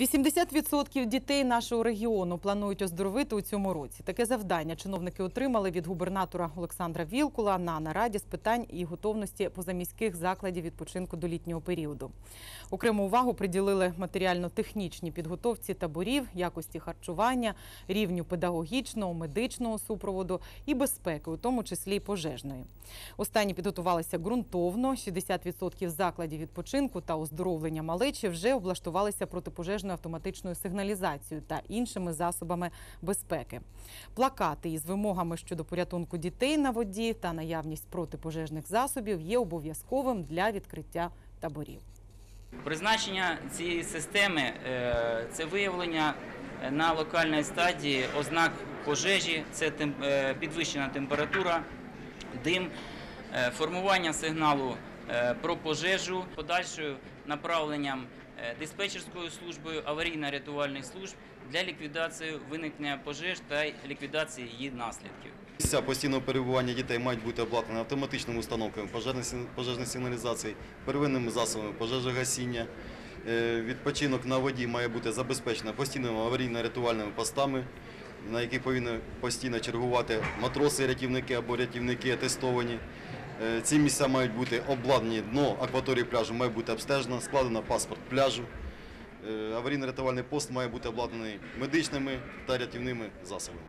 80% дітей нашого регіону планують оздоровити у цьому році. Таке завдання чиновники отримали від губернатора Олександра Вілкула на нараді з питань і готовності позаміських закладів відпочинку до літнього періоду. Окрему увагу приділили матеріально-технічній підготовці таборів, якості харчування, рівню педагогічного, медичного супроводу і безпеки, у тому числі й пожежної. Останні підготувалися ґрунтовно. 60% закладів відпочинку та оздоровлення малечі вже облаштувалися протипожежною автоматичною сигналізацією та іншими засобами безпеки. Плакати із вимогами щодо порятунку дітей на воді та наявність протипожежних засобів є обов'язковим для відкриття таборів. Призначення цієї системи е, це виявлення е, на локальній стадії ознак пожежі, це е, підвищена температура, дим, формування сигналу про пожежу, подальшою направленням е, диспетчерською службою аварійно-рятувальних служб для ліквідації виникнення пожеж та ліквідації її наслідків. Місця постійного перебування дітей мають бути обладнані автоматичними установками пожежних сигн- пожежних сигналізацій, первинними засобами пожежогасіння. Е, Відпочинок на воді має бути забезпечено постійними аварійно-рятувальними постами, на яких повинні постійно чергувати матроси, рятівники або рятівники атестовані. Е, Ці місця мають бути обладнані, дно акваторії пляжу має бути обстежено, складено паспорт пляжу. Е, Аварійно-рятувальний пост має бути обладнаний медичними та рятівними засобами.